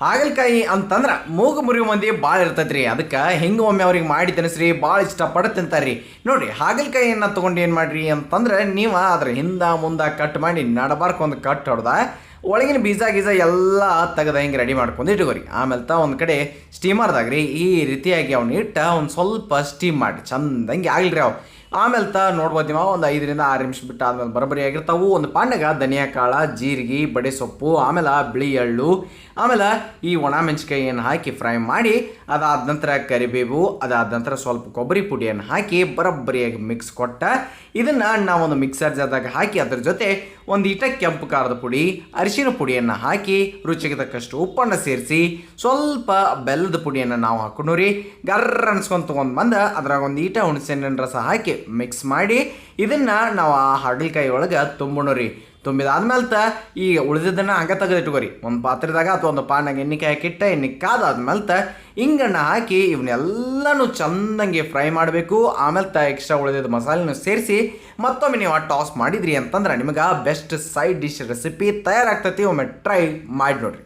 ಹಾಗಲಕಾಯಿ ಅಂತಂದ್ರೆ ಮೂಗು ಮುರಿ ಮಂದಿ ಭಾಳ ಇರ್ತೈತ್ರಿ. ಅದಕ್ಕೆ ಹೆಂಗೆ ಒಮ್ಮೆ ಅವ್ರಿಗೆ ಮಾಡಿ ತಿನ್ನಿಸ್ರಿ ಭಾಳ ಇಷ್ಟಪಟ್ಟು ತಿಂತಾರ್ರಿ ನೋಡಿರಿ, ಹಾಗಲಕಾಯಿಯನ್ನು ತೊಗೊಂಡು ಏನು ಮಾಡಿರಿ ಅಂತಂದ್ರೆ ನೀವು ಅದ್ರ ಹಿಂದೆ ಮುಂದೆ ಕಟ್ ಮಾಡಿ ನಡಬಾರ್ಕ ಒಂದು ಕಟ್ ಹೊಡೆದ, ಒಳಗಿನ ಬೀಜ ಗೀಜ ಎಲ್ಲ ತೆಗೆದ ಹಿಂಗೆ ರೆಡಿ ಮಾಡ್ಕೊಂಡು ಇಟ್ಕೋರಿ. ಆಮೇಲೆ ತ ಒಂದು ಕಡೆ ಸ್ಟೀಮರ್ದಾಗ ರೀ ಈ ರೀತಿಯಾಗಿ ಅವನು ಇಟ್ಟ ಒಂದು ಸ್ವಲ್ಪ ಸ್ಟೀಮ್ ಮಾಡಿ ಚಂದಂಗೆ ಆಗ್ಲಿ ಅವು. ಆಮೇಲೆ ತ ನೋಡ್ಬೋದು ನೀವು, ಒಂದು ಐದರಿಂದ ಆರು ನಿಮಿಷ ಬಿಟ್ಟು ಆದಮೇಲೆ ಬರಬರಿ ಆಗಿರ್ತಾವು. ಒಂದು ಪಾಂಡಗ ಧನಿಯಾ ಕಾಳ, ಜೀರಿಗೆ, ಬಡೆ ಸೊಪ್ಪು, ಆಮೇಲೆ ಬಿಳಿ ಎಳ್ಳು, ಆಮೇಲೆ ಈ ಒಣ ಮೆಣಸಿಕಾಯಿಯನ್ನು ಹಾಕಿ ಫ್ರೈ ಮಾಡಿ, ಅದಾದ ನಂತರ ಕರಿಬೇವು, ಅದಾದ ನಂತರ ಸ್ವಲ್ಪ ಕೊಬ್ಬರಿ ಪುಡಿಯನ್ನು ಹಾಕಿ ಬರಬ್ಬರಿಯಾಗಿ ಮಿಕ್ಸ್ ಕೊಟ್ಟ, ಇದನ್ನು ನಾವೊಂದು ಮಿಕ್ಸರ್ ಜಾರ್ದಾಗ ಹಾಕಿ ಅದ್ರ ಜೊತೆ ಒಂದು ಇಟ ಕೆಂಪು ಖಾರದ ಪುಡಿ, ಅರಿಶಿನ ಪುಡಿಯನ್ನು ಹಾಕಿ ರುಚಿಗೆ ತಕ್ಕಷ್ಟು ಉಪ್ಪನ್ನು ಸೇರಿಸಿ, ಸ್ವಲ್ಪ ಬೆಲ್ಲದ ಪುಡಿಯನ್ನು ನಾವು ಹಾಕೊಂಡು ರೀ ಗರ್ರ ಅನ್ಸ್ಕೊಂಡು ತೊಗೊಂಡು ಬಂದು, ಅದ್ರಾಗ ಒಂದು ಈಟ ಹುಣಸೆಹಣ್ಣಿನ ರಸ ಹಾಕಿ ಮಿಕ್ಸ್ ಮಾಡಿ. ಇದನ್ನು ನಾವು ಆ ಹಾಗಲಕಾಯಿ ಒಳಗೆ ತುಂಬೋಣ ರೀ. ತುಂಬಿದಾದ್ಮೇಲೆ ತ ಈ ಉಳಿದಿದ್ದನ್ನು ಹಂಗೆ ತೆಗೆದಿಟ್ಕೋರಿ. ಒಂದು ಪಾತ್ರೆದಾಗ ಅಥವಾ ಒಂದು ಪಾನಾಗ ಎಣ್ಣೆಕಾಯಿ ಹಾಕಿಟ್ಟ ಎಣ್ಣೆ ಕಾದಾದ್ಮೇಲೆ ತ ಹಿಂಗಣ್ಣ ಹಾಕಿ ಇವನ್ನೆಲ್ಲನೂ ಚಂದಂಗೆ ಫ್ರೈ ಮಾಡಬೇಕು. ಆಮೇಲೆ ತ ಎಕ್ಸ್ಟ್ರಾ ಉಳಿದಿದ್ದ ಮಸಾಲೆನೂ ಸೇರಿಸಿ ಮತ್ತೊಮ್ಮೆ ನೀವು ಟಾಸ್ ಮಾಡಿದ್ರಿ ಅಂತಂದ್ರೆ ನಿಮಗೆ ಬೆಸ್ಟ್ ಸೈಡ್ ಡಿಶ್ ರೆಸಿಪಿ ತಯಾರಾಗ್ತೈತಿ. ಒಮ್ಮೆ ಟ್ರೈ ಮಾಡಿ ನೋಡ್ರಿ.